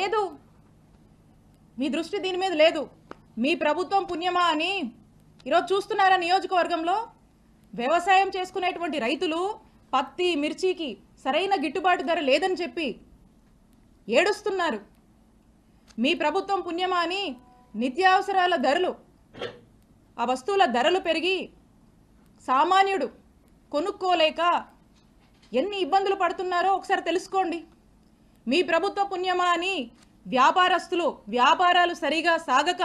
లేదు. మీ దృష్టి దీని మీద లేదు. మీ ప్రభుత్వం పుణ్యమా అని ఈరోజు చూస్తున్నారా నియోజకవర్గంలో? వ్యవసాయం చేసుకునేటువంటి రైతులు పత్తి మిర్చికి సరైన గిట్టుబాటు ధర లేదని చెప్పి ఏడుస్తున్నారు. మీ ప్రభుత్వం పుణ్యమా అని నిత్యావసరాల ధరలు ఆ వస్తువుల ధరలు పెరిగి సామాన్యుడు కొనుక్కోలేక ఎన్ని ఇబ్బందులు పడుతున్నారో ఒకసారి తెలుసుకోండి. మీ ప్రభుత్వ పుణ్యమా అని వ్యాపారస్తులు వ్యాపారాలు సరిగా సాగక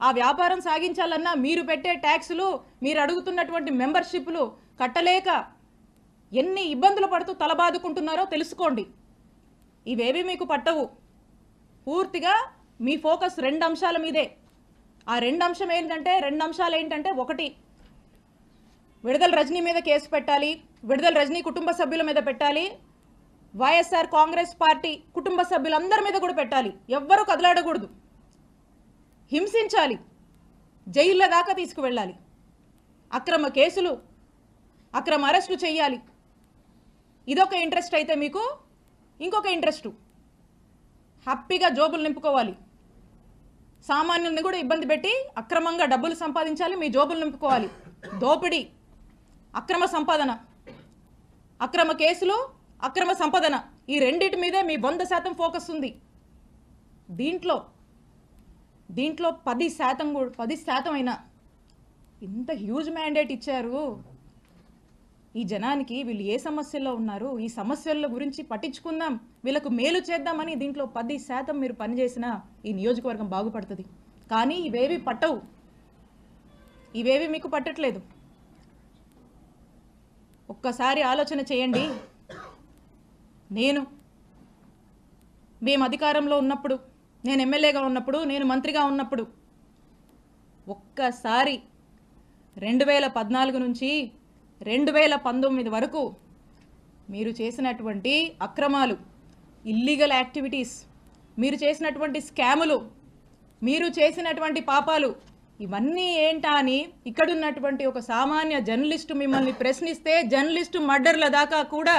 ఆ వ్యాపారం సాగించాలన్నా మీరు పెట్టే ట్యాక్సులు మీరు అడుగుతున్నటువంటి మెంబర్షిప్లు కట్టలేక ఎన్ని ఇబ్బందులు పడుతూ తలబాదుకుంటున్నారో తెలుసుకోండి. ఇవేవి మీకు పట్టవు. పూర్తిగా మీ ఫోకస్ రెండు అంశాల మీదే. ఆ రెండు అంశం ఏంటంటే రెండు అంశాలు ఏంటంటే ఒకటి విడుదల రజనీ మీద కేసు పెట్టాలి విడుదల రజనీ కుటుంబ సభ్యుల మీద పెట్టాలి వైఎస్ఆర్ కాంగ్రెస్ పార్టీ కుటుంబ సభ్యులందరి మీద కూడా పెట్టాలి. ఎవ్వరూ కదలాడకూడదు. హింసించాలి. జైళ్ళ దాకా తీసుకువెళ్ళాలి. అక్రమ కేసులు అక్రమ అరెస్టులు చేయాలి. ఇదొక ఇంట్రెస్ట్ అయితే మీకు ఇంకొక ఇంట్రెస్టు. హ్యాపీగా జోబులు నింపుకోవాలి. సామాన్యుల్ని కూడా ఇబ్బంది పెట్టి అక్రమంగా డబ్బులు సంపాదించాలి మీ జోబులు నింపుకోవాలి. దోపిడీ అక్రమ సంపాదన అక్రమ కేసులు అక్రమ సంపదన. ఈ రెండింటి మీదే మీ వంద శాతం ఫోకస్ ఉంది. దీంట్లో దీంట్లో పది శాతం కూడా పది శాతం అయినా ఇంత హ్యూజ్ మ్యాండేట్ ఇచ్చారు. ఈ జనానికి వీళ్ళు ఏ సమస్యల్లో ఉన్నారు? ఈ సమస్యల గురించి పట్టించుకుందాం. వీళ్ళకు మేలు చేద్దామని దీంట్లో పది శాతం మీరు పనిచేసినా ఈ నియోజకవర్గం బాగుపడుతుంది. కానీ ఇవేవి పట్టవు. ఇవేవి మీకు పట్టట్లేదు. ఒక్కసారి ఆలోచన చేయండి. నేను. మేము అధికారంలో ఉన్నప్పుడు నేను ఎమ్మెల్యేగా ఉన్నప్పుడు నేను మంత్రిగా ఉన్నప్పుడు ఒక్కసారి రెండు వేల పద్నాలుగు నుంచి రెండు వేల పంతొమ్మిది వరకు మీరు చేసినటువంటి అక్రమాలు ఇల్లీగల్ యాక్టివిటీస్ మీరు చేసినటువంటి స్కాములు మీరు చేసినటువంటి పాపాలు ఇవన్నీ ఏంటా అని ఇక్కడున్నటువంటి ఒక సామాన్య జర్నలిస్టు మిమ్మల్ని ప్రశ్నిస్తే జర్నలిస్టు మర్డర్ల దాకా కూడా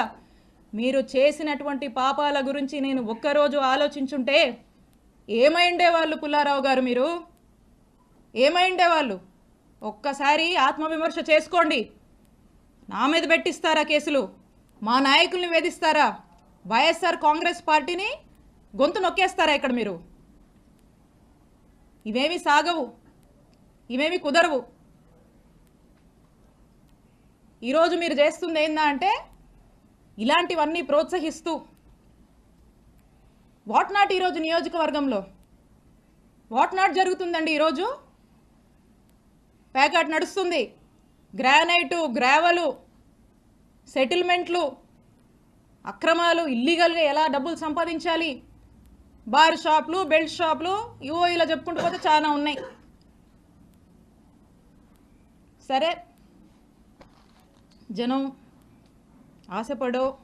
మీరు చేసినటువంటి పాపాల గురించి నేను ఒక్కరోజు ఆలోచించుంటే ఏమైండే వాళ్ళు పుల్లారావు గారు మీరు? ఏమైండే వాళ్ళు? ఒక్కసారి ఆత్మవిమర్శ చేసుకోండి. నా మీద పెట్టిస్తారా కేసులు? మా నాయకుల్ని వేధిస్తారా? వైఎస్ఆర్ కాంగ్రెస్ పార్టీని గొంతు నొక్కేస్తారా ఇక్కడ మీరు? ఇవేమి సాగవు. ఇవేమి కుదరవు. ఈరోజు మీరు చేస్తుంది ఏందా అంటే ఇలాంటివన్నీ ప్రోత్సహిస్తూ వాట్ నాట్ ఈరోజు నియోజకవర్గంలో? వాట్ నాట్ జరుగుతుందండి ఈరోజు? ప్యాకాట్ నడుస్తుంది. గ్రానైటు గ్రావలు సెటిల్మెంట్లు అక్రమాలు ఇల్లీగల్గా ఎలా డబ్బులు సంపాదించాలి? బార్ షాపులు బెల్ట్ షాపులు ఇవో ఇలా చెప్పుకుంటూ పోతే చాలా ఉన్నాయి. సరే. జనం ఆశపడో.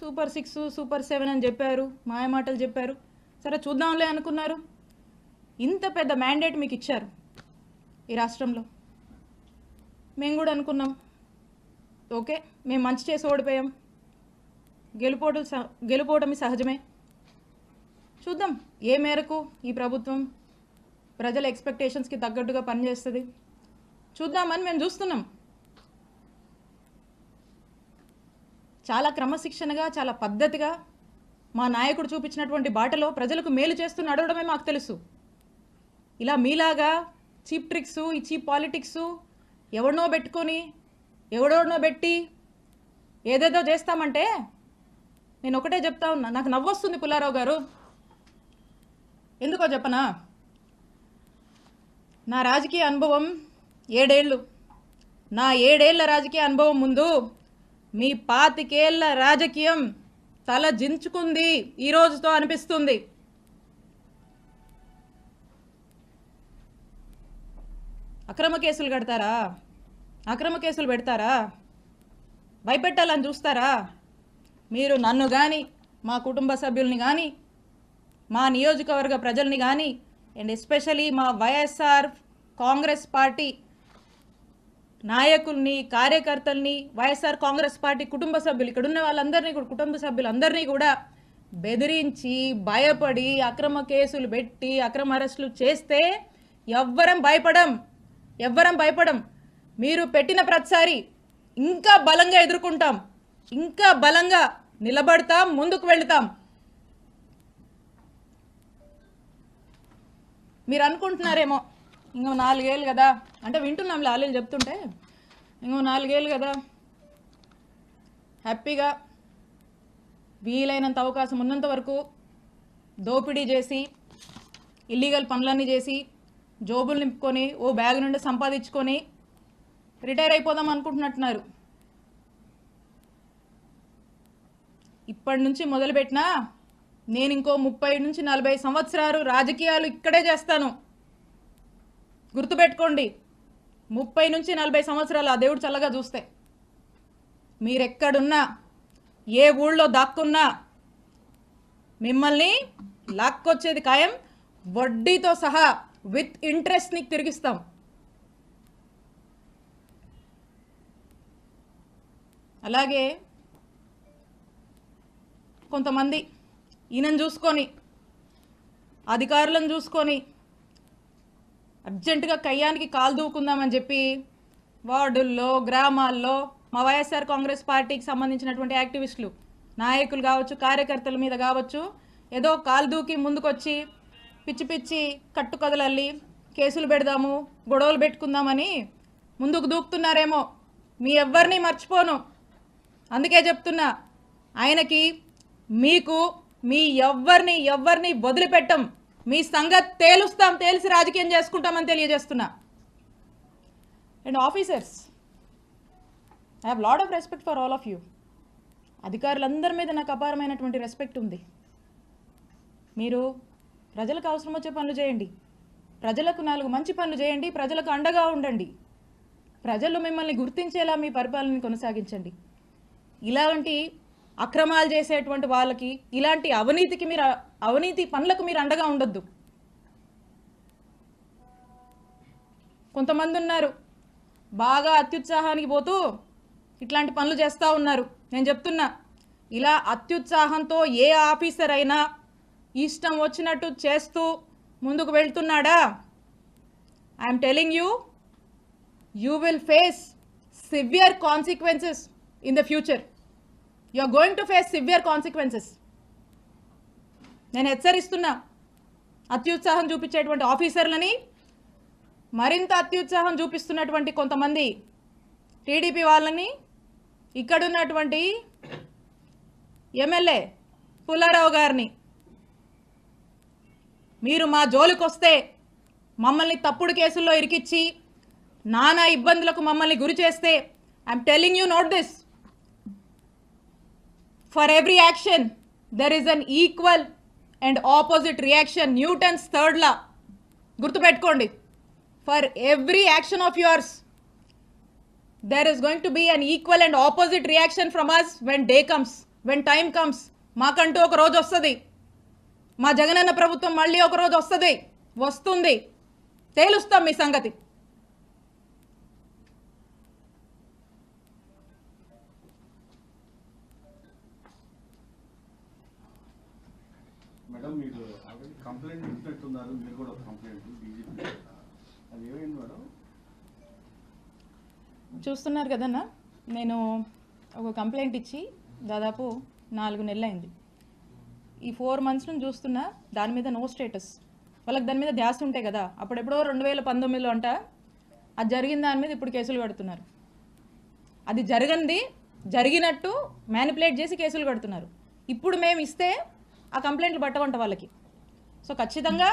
సూపర్ సిక్స్ సూపర్ సెవెన్ అని చెప్పారు మాయమాటలు చెప్పారు. సరే చూద్దాంలే అనుకున్నారు. ఇంత పెద్ద మ్యాండేట్ మీకు ఇచ్చారు ఈ రాష్ట్రంలో. మేము కూడా అనుకున్నాం. ఓకే మేము మంచి చేసి ఓడిపోయాం. గెలుపోవడం సహ గెలుపోవటమి సహజమే. చూద్దాం ఏ మేరకు ఈ ప్రభుత్వం ప్రజల ఎక్స్పెక్టేషన్స్కి తగ్గట్టుగా పనిచేస్తుంది. చూద్దామని మేము చూస్తున్నాం. చాలా క్రమశిక్షణగా చాలా పద్ధతిగా మా నాయకుడు చూపించినటువంటి బాటలో ప్రజలకు మేలు చేస్తూ నడవడమే మాకు తెలుసు. ఇలా మీలాగా చీప్ ట్రిక్స్ ఈ చీప్ పాలిటిక్స్ ఎవడనో పెట్టుకొని ఎవడెవడనో పెట్టి ఏదేదో చేస్తామంటే నేను ఒకటే చెప్తా ఉన్నా. నాకు నవ్వొస్తుంది పుల్లారావు గారు. ఎందుకో చెప్పనా? నా రాజకీయ అనుభవం ఏడేళ్ళు. నా ఏడేళ్ళ రాజకీయ అనుభవం ముందు మీ పాతికేళ్ళ రాజకీయం తల జించుకుంది ఈ రోజుతో అనిపిస్తుంది. అక్రమ కేసులు కడతారా? అక్రమ కేసులు పెడతారా? భయపెట్టాలని చూస్తారా? మీరు నన్ను కానీ మా కుటుంబ సభ్యుల్ని కానీ మా నియోజకవర్గ ప్రజల్ని కానీ అండ్ ఎస్పెషలీ మా వైఎస్ఆర్ కాంగ్రెస్ పార్టీ నాయకుల్ని కార్యకర్తల్ని వైఎస్ఆర్ కాంగ్రెస్ పార్టీ కుటుంబ సభ్యులు ఇక్కడ ఉన్న వాళ్ళందరినీ కూడా కుటుంబ సభ్యులందరినీ కూడా బెదిరించి భయపడి అక్రమ కేసులు పెట్టి అక్రమ అరెస్టులు చేస్తే ఎవ్వరం భయపడం ఎవ్వరం భయపడం. మీరు పెట్టిన ప్రతిసారి ఇంకా బలంగా ఎదుర్కొంటాం ఇంకా బలంగా నిలబడతాం ముందుకు వెళతాం. మీరు అనుకుంటున్నారేమో ఇంకో నాలుగేళ్ళు కదా. అంటే వింటున్నాం లాలీలు చెప్తుంటే. ఇంకో నాలుగేళ్ళు కదా. హ్యాపీగా వీలైనంత అవకాశం ఉన్నంత వరకు దోపిడీ చేసి ఇల్లీగల్ పనులన్నీ చేసి జోబులు నింపుకొని ఓ బ్యాగ్ నుండి సంపాదించుకొని రిటైర్ అయిపోదాం అనుకుంటున్నట్టున్నారు. ఇప్పటి నుంచి మొదలుపెట్టినా నేను ఇంకో ముప్పై నుంచి నలభై సంవత్సరాలు రాజకీయాలు ఇక్కడే చేస్తాను. గుర్తుపెట్టుకోండి. ముప్పై నుంచి నలభై సంవత్సరాలు ఆ దేవుడు చల్లగా చూస్తే. మీరెక్కడున్నా ఏ ఊళ్ళో దాక్కున్నా మిమ్మల్ని లాక్కొచ్చేది ఖాయం వడ్డీతో సహా విత్ ఇంట్రెస్ట్ నీకు తిరిగిస్తాం. అలాగే కొంతమంది ఈయనను చూసుకొని అధికారులను చూసుకొని అర్జెంటుగా కయ్యానికి కాలు దూకుందామని చెప్పి వార్డుల్లో గ్రామాల్లో మా వైఎస్ఆర్ కాంగ్రెస్ పార్టీకి సంబంధించినటువంటి యాక్టివిస్టులు నాయకులు కావచ్చు కార్యకర్తల మీద కావచ్చు ఏదో కాలు దూకి ముందుకొచ్చి పిచ్చి పిచ్చి కట్టుకదలల్లి కేసులు పెడదాము గొడవలు పెట్టుకుందామని ముందుకు దూకుతున్నారేమో. మీ ఎవ్వరిని మర్చిపోను. అందుకే చెప్తున్నా ఆయనకి మీకు మీ ఎవ్వరిని ఎవ్వరిని వదిలిపెట్టం. మీ సంగతి తేలుస్తాం తేల్చి రాజకీయం చేసుకుంటామని తెలియజేస్తున్నా. And officers I have lot of respect for all of you అధికారులందరి మీద నాకు అపారమైనటువంటి రెస్పెక్ట్ ఉంది. మీరు ప్రజలకు అవసరం వచ్చే పనులు చేయండి. ప్రజలకు నాలుగు మంచి పనులు చేయండి ప్రజలకు అండగా ఉండండి. ప్రజలు మిమ్మల్ని గుర్తించేలా మీ పరిపాలనని కొనసాగించండి. ఇలాంటి అక్రమాలు చేసేటువంటి వాళ్ళకి ఇలాంటి అవినీతికి మీరు అవినీతి పనులకు మీరు అండగా ఉండొద్దు. కొంతమంది ఉన్నారు బాగా అత్యుత్సాహానికి పోతూ ఇట్లాంటి పనులు చేస్తూ ఉన్నారు. నేను చెప్తున్నా ఇలా అత్యుత్సాహంతో ఏ ఆఫీసర్ అయినా ఇష్టం వచ్చినట్టు చేస్తూ ముందుకు వెళ్తున్నాడా? I'm telling you you will face severe consequences in the future you are going to face severe consequences నేను హెచ్చరిస్తున్నా. అత్యుత్సాహం చూపించేటువంటి ఆఫీసర్లని మరింత అత్యుత్సాహం చూపిస్తున్నటువంటి కొంతమంది టీడీపీ వాళ్ళని ఇక్కడున్నటువంటి ఎమ్మెల్యే పుల్లారావు గారిని. మీరు మా జోలికొస్తే మమ్మల్ని తప్పుడు కేసుల్లో ఇరికిచ్చి నానా ఇబ్బందులకు మమ్మల్ని గురి చేస్తే I'm telling you note this for every action there is an equal and opposite reaction Newton's third law గుర్తుపెట్టుకోండి. For every action of yours there is going to be an equal and opposite reaction from us when day comes when time comes మాకంటూ ఒక రోజు వస్తుంది. మా జగనన్న ప్రభుత్వం మళ్ళీ ఒక రోజు వస్తుంది. వస్తుంది. తేలుస్తాం మీ సంగతి మేడం మీరు ఆల్రెడీ కంప్లైంట్ ఇచ్చినట్టున్నారు మీరు కూడా ఒక కంప్లైంట్ డీజీపీ అది ఏమైంది మేడం? చూస్తున్నారు కదన్నా నేను ఒక కంప్లైంట్ ఇచ్చి దాదాపు నాలుగు నెలలు అయింది ఈ ఫోర్ మంత్స్ నుంచి చూస్తున్నా దాని మీద నో స్టేటస్. వాళ్ళకి దాని మీద ధ్యాస ఉంటాయి కదా. అప్పుడెప్పుడో రెండు వేల పంతొమ్మిదిలో అంట అది జరిగిన దాని మీద ఇప్పుడు కేసులు కడుతున్నారు. అది జరగంది జరిగినట్టు మ్యానిపులేట్ చేసి కేసులు కడుతున్నారు. ఇప్పుడు మేము ఇస్తే ఆ కంప్లైంట్లు పట్టవంట వాళ్ళకి. సో ఖచ్చితంగా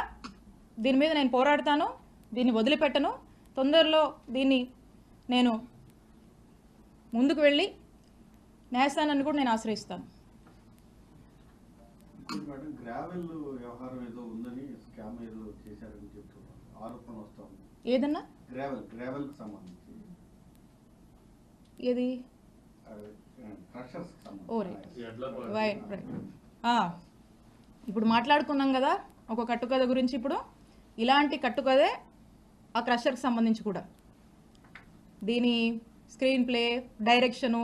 దీని మీద నేను పోరాడతాను దీన్ని వదిలిపెట్టను. తొందరలో దీన్ని నేను ముందుకు వెళ్ళి న్యాయస్థానాన్ని కూడా నేను ఆశ్రయిస్తాను. ఏదన్నా? ఏది? ఓ రైట్. రైట్ ఇప్పుడు మాట్లాడుకున్నాం కదా. ఒక కట్టుకథ గురించి ఇప్పుడు. ఇలాంటి కట్టుకథే ఆ క్రషర్కి సంబంధించి కూడా. దీని స్క్రీన్ ప్లే డైరెక్షను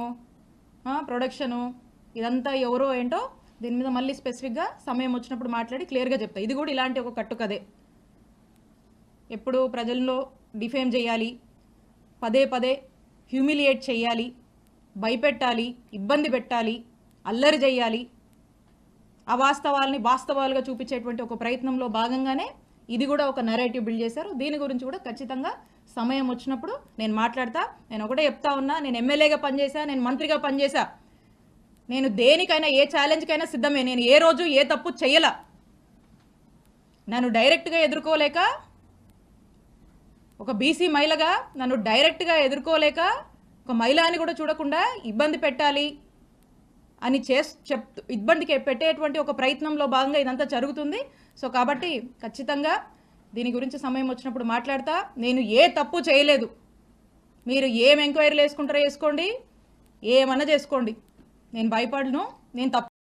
ప్రొడక్షను ఇదంతా ఎవరో ఏంటో దీని మీద మళ్ళీ స్పెసిఫిక్గా సమయం వచ్చినప్పుడు మాట్లాడి క్లియర్గా చెప్తా. ఇది కూడా ఇలాంటి ఒక కట్టుకథే. ఎప్పుడు ప్రజల్లో డిఫేమ్ చేయాలి పదే పదే హ్యూమిలియేట్ చేయాలి భయపెట్టాలి ఇబ్బంది పెట్టాలి అల్లరి చేయాలి అవాస్తవాల్ని వాస్తవాలుగా చూపించేటువంటి ఒక ప్రయత్నంలో భాగంగానే ఇది కూడా ఒక నరేటివ్ బిల్డ్ చేశారు. దీని గురించి కూడా ఖచ్చితంగా సమయం వచ్చినప్పుడు నేను మాట్లాడతా. నేను ఒకటే చెప్తా ఉన్నా నేను ఎమ్మెల్యేగా పనిచేశా నేను మంత్రిగా పనిచేశా. నేను దేనికైనా ఏ ఛాలెంజ్కైనా సిద్ధమే. నేను ఏ రోజు ఏ తప్పు చెయ్యలా. నన్ను డైరెక్ట్గా ఎదుర్కోలేక ఒక బీసీ మహిళగా నన్ను డైరెక్ట్గా ఎదుర్కోలేక ఒక మహిళ అని కూడా చూడకుండా ఇబ్బంది పెట్టాలి. అని చేస్ చెప్ ఇబ్బందికి పెట్టేటువంటి ఒక ప్రయత్నంలో భాగంగా ఇదంతా జరుగుతుంది. సో కాబట్టి ఖచ్చితంగా దీని గురించి సమయం వచ్చినప్పుడు మాట్లాడతా. నేను ఏ తప్పు చేయలేదు. మీరు ఏం ఎంక్వైరీలు వేసుకుంటారో వేసుకోండి. ఏమన్నా చేసుకోండి. నేను భయపడను. నేను తప్పు